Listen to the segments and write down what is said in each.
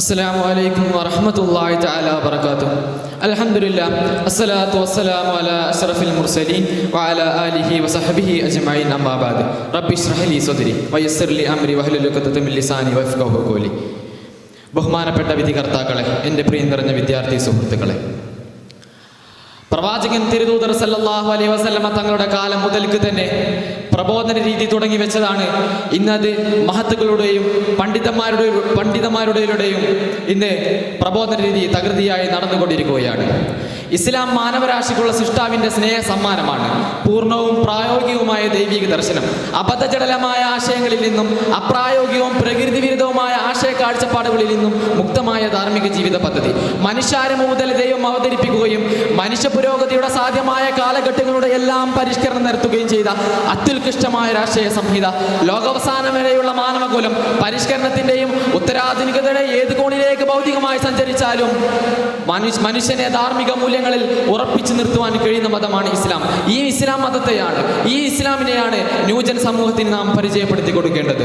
അസ്സലാമു അലൈക്കും വറഹമത്തല്ലാഹി തആല വബറകാതുഹു. അൽഹംദുലില്ലാ അസ്സലാത്തു വസ്സലാമു അലാ അഷ്റഫിൽ മുർസലീൻ വഅലാ ആലിഹി വസഹ്ബിഹി അജ്മഈൻ. അമ്മാ ബാദ്. റബ്ബി ഇശ്റഹ് ലി സദ്രി വയസ്സിർ ലി അംരി വഹ്ലുൽ ഉഖ്ദത മിൻ ലിസാനി വഫ്ഖഹു ഖൗലി. ബഹുമാനപ്പെട്ട വിധികർത്താക്കളെ എന്റെ പ്രിയം നിറഞ്ഞ വിദ്യാർത്ഥി സുഹൃത്തുക്കളെ. പ്രവാചകൻ തിരുദൂതർ സല്ലല്ലാഹു അലൈഹി വസല്ലമ തങ്ങളുടെ കാലം മുതൽക്ക് തന്നെ പ്രബോധന രീതി തുടങ്ങി വെച്ചതാണ്. ഇന്നത് മഹത്തുക്കളുടെയും പണ്ഡിതന്മാരുടെയും പണ്ഡിതന്മാരുടെയും ഇന്ന് പ്രബോധന രീതി തകൃതിയായി നടന്നുകൊണ്ടിരിക്കുകയാണ്. ഇസ്ലാം മാനവരാശിക്കുള്ള സൃഷ്ടാവിന്റെ സ്നേഹ സമ്മാനമാണ്. പൂർണവും പ്രായോഗികവുമായ ദൈവിക ദർശനം. അബദ്ധജടലമായ ആശയങ്ങളിൽ നിന്നും അപ്രായോഗികവും പ്രകൃതി വിരുദ്ധവുമായ ആശയ കാഴ്ചപ്പാടുകളിൽ നിന്നും മുക്തമായ ധാർമ്മിക ജീവിത പദ്ധതി. മനുഷ്യാരം മുതൽ ദൈവം അവതരിപ്പിക്കുകയും മനുഷ്യ പുരോഗതിയുടെ സാധ്യമായ കാലഘട്ടങ്ങളുടെ എല്ലാം പരിഷ്കരണം നടത്തുകയും ചെയ്ത അത്യുത്കൃഷ്ടമായ രാഷ്ട്രീയ സംഹിത. ലോകാവസാനം വരെയുള്ള മാനവകുലം പരിഷ്കരണത്തിന്റെയും ഉത്തരാധുനികതയുടെ ഏത് കോണിലേക്ക് ഭൗതികമായി സഞ്ചരിച്ചാലും മനുഷ്യ മനുഷ്യനെ ധാർമ്മിക മൂല്യങ്ങളിൽ ഉറപ്പിച്ചു നിർത്തുവാൻ കഴിയുന്ന മതമാണ് ഇസ്ലാം. ഈ ഇസ്ലാം മതത്തെയാണ് ഈ ഇസ്ലാമിനെയാണ് ന്യൂജൻ സമൂഹത്തിന് നാം പരിചയപ്പെടുത്തി കൊടുക്കേണ്ടത്.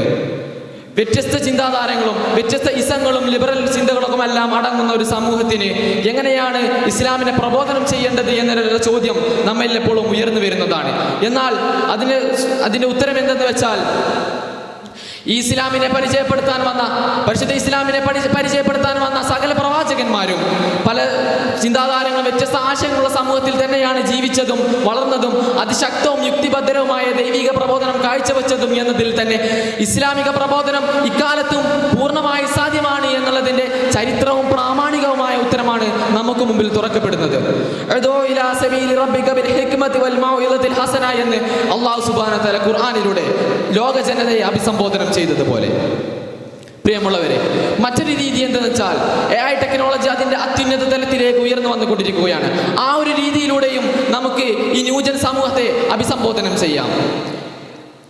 വ്യത്യസ്ത ചിന്താധാരങ്ങളും വ്യത്യസ്ത ഇസങ്ങളും ലിബറൽ ചിന്തകളൊക്കെ എല്ലാം അടങ്ങുന്ന ഒരു സമൂഹത്തിന് എങ്ങനെയാണ് ഇസ്ലാമിനെ പ്രബോധനം ചെയ്യേണ്ടത് എന്നൊരു ചോദ്യം നമ്മളിൽ എപ്പോഴും ഉയർന്നു വരുന്നതാണ്. എന്നാൽ അതിന് അതിന്റെ ഉത്തരം എന്തെന്ന് വെച്ചാൽ ഈ ഇസ്ലാമിനെ പരിചയപ്പെടുത്താൻ വന്ന പരിശുദ്ധ ഇസ്ലാമിനെ പരിചയപ്പെടുത്താൻ വന്ന സകല പ്രവാചകന്മാരും പല ചിന്താധാരങ്ങളും വ്യത്യസ്ത ആശയങ്ങളുള്ള സമൂഹത്തിൽ തന്നെയാണ് ജീവിച്ചതും വളർന്നതും അതിശക്തവും യുക്തിഭദ്രവുമായ ദൈവിക പ്രബോധനം കാഴ്ചവെച്ചതും എന്നതിൽ തന്നെ ഇസ്ലാമിക പ്രബോധനം ഇക്കാലത്തും പൂർണമായി സാധ്യമാണ് എന്നുള്ളതിന്റെ ചരിത്രവും പ്രാമാണികവുമായ ഉത്തരമാണ് നമുക്ക് മുമ്പിൽ തുറക്കപ്പെടുന്നത്. എന്ന് തആല ഖുർആനിലൂടെ ലോക ജനതയെ അഭിസംബോധനം ചെയ്തതുപോലെ. പ്രിയമുള്ളവരെ മറ്റൊരു രീതി എന്തെന്ന് വെച്ചാൽ എ ഐ ടെക്നോളജി അതിന്റെ അത്യുന്നത തലത്തിലേക്ക് ഉയർന്നു വന്നുകൊണ്ടിരിക്കുകയാണ്. ആ ഒരു രീതിയിലൂടെയും നമുക്ക് ഈ ന്യൂജൻ സമൂഹത്തെ അഭിസംബോധനം ചെയ്യാം.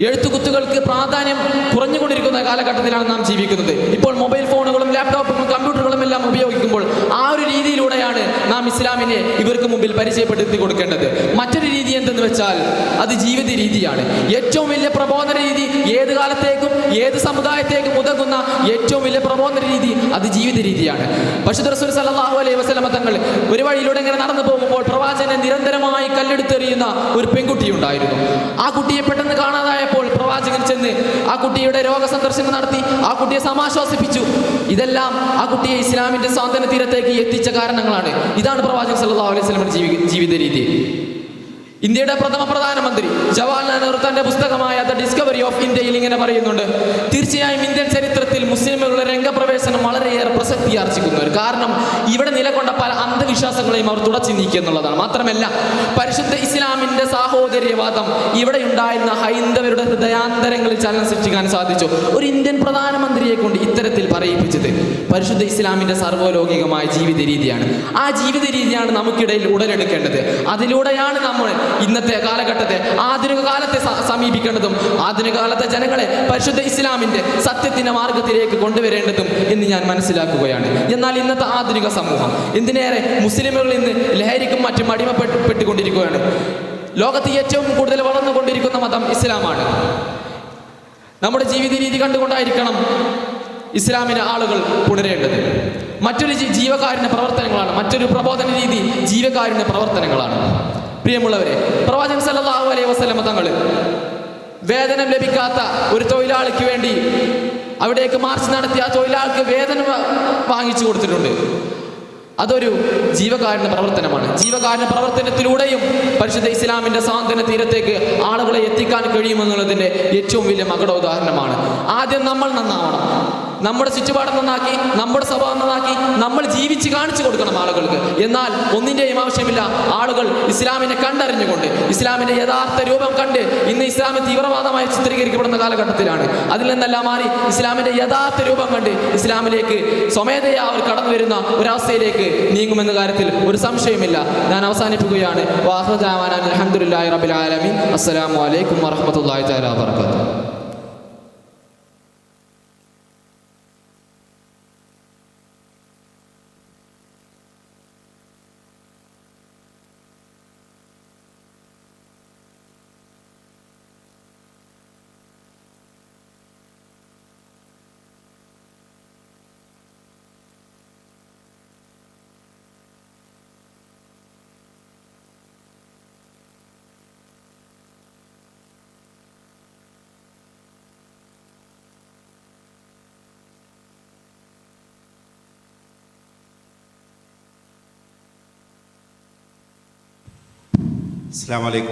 എഴുത്തുകുത്തുകൾക്ക് പ്രാധാന്യം കുറഞ്ഞുകൊണ്ടിരിക്കുന്ന കാലഘട്ടത്തിലാണ് നാം ജീവിക്കുന്നത്. ഇപ്പോൾ മൊബൈൽ ഫോണുകളും ലാപ്ടോപ്പുകളും കമ്പ്യൂട്ടറുകളും എല്ലാം ഉപയോഗിക്കുമ്പോൾ ആ ഒരു രീതിയിലൂടെയാണ് നാം ഇസ്ലാമിനെ ഇവർക്ക് മുമ്പിൽ പരിചയപ്പെടുത്തി കൊടുക്കേണ്ടത് മറ്റൊരു രീതി എന്തെന്ന് വെച്ചാൽ അത് ജീവിത രീതിയാണ്. ഏറ്റവും വലിയ പ്രബോധന രീതി ഏത് കാലത്തേക്കും ഏത് സമുദായത്തേക്കും ഉതകുന്ന ഏറ്റവും വലിയ പ്രബോധന രീതി അത് ജീവിത രീതിയാണ്. പക്ഷേ റസൂൽ സല്ലല്ലാഹു അലൈഹി വസല്ലമ തങ്ങൾ ഒരു വഴിയിലൂടെ ഇങ്ങനെ നടന്നു പോകുമ്പോൾ പ്രവാചകനെ നിരന്തരമായി കല്ലെടുത്തെറിയുന്ന ഒരു പെൺകുട്ടി ഉണ്ടായിരുന്നു. ആ കുട്ടിയെ പെട്ടെന്ന് കാണാതായപ്പോൾ പ്രവാചകൻ ചെന്ന് ആ കുട്ടിയുടെ രോഗസന്ദർശനം നടത്തി ആ കുട്ടിയെ സമാശ്വാസിപ്പിച്ചു. ഇതെല്ലാം ആ കുട്ടിയെ ഇസ്ലാമിന്റെ സ്വാതന്ത്ര്യ തീരത്തേക്ക് എത്തിച്ച കാരണങ്ങളാണ്. ഇതാണ് പ്രവാചകൻ സല്ലല്ലാഹു അലൈഹി സ്വലമിന്റെ ജീവി ജീവിത രീതി. ഇന്ത്യയുടെ പ്രഥമ പ്രധാനമന്ത്രി ജവഹർലാൽ നെഹ്റു തന്റെ പുസ്തകമായ ദ ഡിസ്കവറി ഓഫ് ഇന്ത്യയിൽ ഇങ്ങനെ പറയുന്നുണ്ട് തീർച്ചയായും ഇന്ത്യൻ ചരിത്രത്തിൽ മുസ്ലിമുകളുടെ രംഗപ്രവേശനം വളരെയേറെ പ്രസക്തി ആർജിക്കുന്നു കാരണം ഇവിടെ നിലകൊണ്ട പല അന്ധവിശ്വാസങ്ങളെയും അവർ തുടച്ചു നീക്കുക എന്നുള്ളതാണ്. മാത്രമല്ല പരിശുദ്ധ ഇസ്ലാമിന്റെ സാഹോദര്യവാദം ഇവിടെ ഉണ്ടായിരുന്ന ഹൈന്ദവരുടെ ഹൃദയാന്തരങ്ങളിൽ ചലനം സൃഷ്ടിക്കാൻ സാധിച്ചു. ഒരു ഇന്ത്യൻ പ്രധാനമന്ത്രിയെ കൊണ്ട് ഇത്തരത്തിൽ പറയിപ്പിച്ചത് പരിശുദ്ധ ഇസ്ലാമിന്റെ സർവലൗകികമായ ജീവിത രീതിയാണ് ആ ജീവിത രീതിയാണ് നമുക്കിടയിൽ ഉടലെടുക്കേണ്ടത്. അതിലൂടെയാണ് നമ്മൾ ഇന്നത്തെ കാലഘട്ടത്തെ ആധുനിക കാലത്തെ സമീപിക്കേണ്ടതും ആധുനിക കാലത്തെ ജനങ്ങളെ പരിശുദ്ധ ഇസ്ലാമിന്റെ സത്യത്തിന്റെ മാർഗത്തിലേക്ക് കൊണ്ടുവരേണ്ടതും എന്ന് ഞാൻ മനസ്സിലാക്കുകയാണ്. എന്നാൽ ഇന്നത്തെ ആധുനിക സമൂഹം എന്തിനേറെ മുസ്ലിമുകൾ ഇന്ന് ലഹരിക്കും മറ്റും അടിമപ്പെട്ടുകൊണ്ടിരിക്കുകയാണ്. ലോകത്ത് ഏറ്റവും കൂടുതൽ വളർന്നുകൊണ്ടിരിക്കുന്ന മതം ഇസ്ലാമാണ്. നമ്മുടെ ജീവിത രീതി കണ്ടുകൊണ്ടായിരിക്കണം ഇസ്ലാമിന് ആളുകൾ പുണരേണ്ടത്. മറ്റൊരു ജീവകാരുണ്യ പ്രവർത്തനങ്ങളാണ്. മറ്റൊരു പ്രബോധന രീതി ജീവകാരുണ്യ പ്രവർത്തനങ്ങളാണ്. പ്രിയമുള്ളവരെ പ്രവാചകൻ സല്ലല്ലാഹു അലൈഹി വസല്ലമ തങ്ങൾ വേതനം ലഭിക്കാത്ത ഒരു തൊഴിലാളിക്ക് വേണ്ടി അവിടേക്ക് മാർച്ച് നടത്തി ആ തൊഴിലാളിക്ക് വേതനം വാങ്ങിച്ചു കൊടുത്തിട്ടുണ്ട്. അതൊരു ജീവകാരുണ്യ പ്രവർത്തനമാണ്. ജീവകാരുണ്യ പ്രവർത്തനത്തിലൂടെയും പരിശുദ്ധ ഇസ്ലാമിന്റെ സ്വാതന്ത്ര്യ തീരത്തേക്ക് ആളുകളെ എത്തിക്കാൻ കഴിയുമെന്നുള്ളതിന്റെ ഏറ്റവും വലിയ മകട ഉദാഹരണമാണ്. ആദ്യം നമ്മൾ നന്നാവണം. നമ്മുടെ ചുറ്റുപാട് നന്നാക്കി നമ്മുടെ സ്വഭാവം നന്നാക്കി നമ്മൾ ജീവിച്ച് കാണിച്ചു കൊടുക്കണം ആളുകൾക്ക്. എന്നാൽ ഒന്നിന്റെയും ആവശ്യമില്ല. ആളുകൾ ഇസ്ലാമിനെ കണ്ടറിഞ്ഞുകൊണ്ട് ഇസ്ലാമിന്റെ യഥാർത്ഥ രൂപം കണ്ട് ഇന്ന് ഇസ്ലാമി തീവ്രവാദമായി ചിത്രീകരിക്കപ്പെടുന്ന കാലഘട്ടത്തിലാണ്. അതിൽ നിന്നെല്ലാം മാറി ഇസ്ലാമിന്റെ യഥാർത്ഥ രൂപം കണ്ട് ഇസ്ലാമിലേക്ക് സ്വമേധയാ അവർ കടന്നു വരുന്ന ഒരവസ്ഥയിലേക്ക് നീങ്ങുമെന്ന കാര്യത്തിൽ ഒരു സംശയമില്ല ഞാൻ അവസാനിപ്പിക്കുകയാണ്. വാഹുദാവാൻ അലഹമുല്ലാ റബിൽ ആലമീൻ. അസ്സലാമു അലൈക്കും അസ്സാം വലൈക്കും